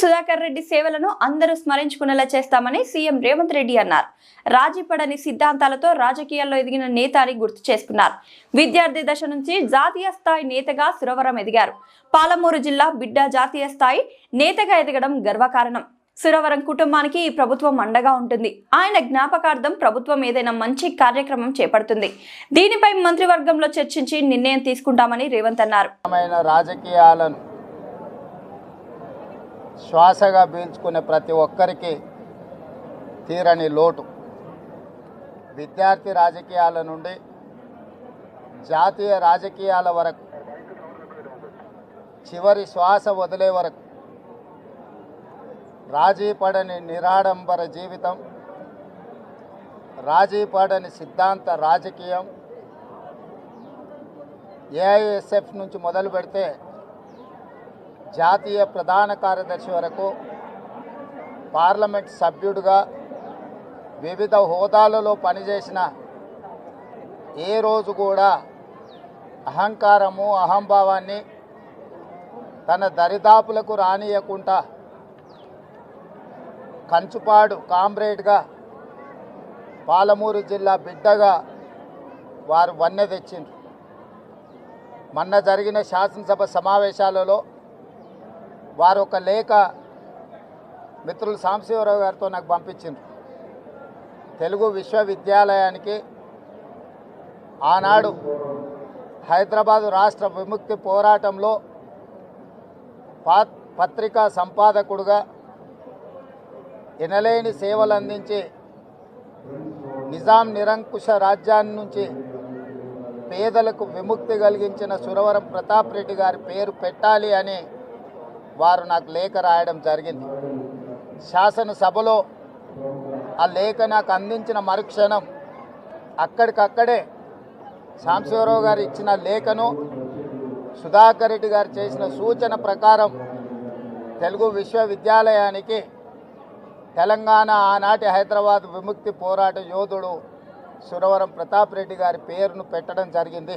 సుధాకర్ రెడ్డి సేవలను అందరూ స్మరించుకునేలా చేస్తామని సీఎం రేవంత్ రెడ్డి అన్నారు. రాజీపడని సిద్ధాంతాలతో రాజకీయాల్లో ఎదిగిన నేత అని గుర్తు చేసుకున్నారు. విద్యార్థి దశ నుంచి జాతీయ స్థాయి నేతగా సురవరం ఎదిగారు. పాలమూరు జిల్లా బిడ్డ జాతీయ స్థాయి నేతగా ఎదగడం గర్వకారణం. సురవరం కుటుంబానికి ఈ ప్రభుత్వం అండగా ఉంటుంది. ఆయన జ్ఞాపకార్థం ప్రభుత్వం ఏదైనా మంచి కార్యక్రమం చేపడుతుంది. దీనిపై మంత్రివర్గంలో చర్చించి నిర్ణయం తీసుకుంటామని రేవంత్ అన్నారు. రాజకీయాలను శ్వాసగా పీల్చుకునే ప్రతి ఒక్కరికి తీరని లోటు. విద్యార్థి రాజకీయాల నుండి జాతీయ రాజకీయాల వరకు చివరి శ్వాస వదిలే వరకు రాజీ పడని నిరాడంబర జీవితం రాజీ పడని సిద్ధాంత రాజకీయం ఏఐఎస్ఎఫ్ నుంచి మొదలు పెడితే జాతీయ ప్రధాన కార్యదర్శి వరకు పార్లమెంట్ సభ్యుడిగా వివిధ హోదాలలో పనిచేసిన ఏ రోజు కూడా అహంకారము అహంభావాన్ని తన దరిదాపులకు రానియకుండా కంచుపాడు కామ్రేడ్గా పాలమూరు జిల్లా బిడ్డగా వారు వన్నె తెచ్చిండ్రు. మొన్న జరిగిన శాసనసభ సమావేశాలలో వారు ఒక లేఖ మిత్రులు సాంబశివరావు గారితో నాకు పంపించింది తెలుగు విశ్వవిద్యాలయానికి ఆనాడు హైదరాబాదు రాష్ట్ర విముక్తి పోరాటంలో పా పత్రికా సంపాదకుడుగా ఎనలేని సేవలు అందించి నిజాం నిరంకుశ రాజ్యాన్ని నుంచి పేదలకు విముక్తి కలిగించిన సురవరం ప్రతాప్ రెడ్డి గారి పేరు పెట్టాలి అని వారు నాకు లేఖ రాయడం జరిగింది. శాసనసభలో ఆ లేఖ నాకు అందించిన మరుక్షణం అక్కడికక్కడే సాంబశివరావు గారు ఇచ్చిన లేఖను సుధాకర్ రెడ్డి గారు చేసిన సూచన ప్రకారం తెలుగు విశ్వవిద్యాలయానికి తెలంగాణ ఆనాటి హైదరాబాద్ విముక్తి పోరాట యోధుడు సురవరం ప్రతాప్ రెడ్డి గారి పేరును పెట్టడం జరిగింది.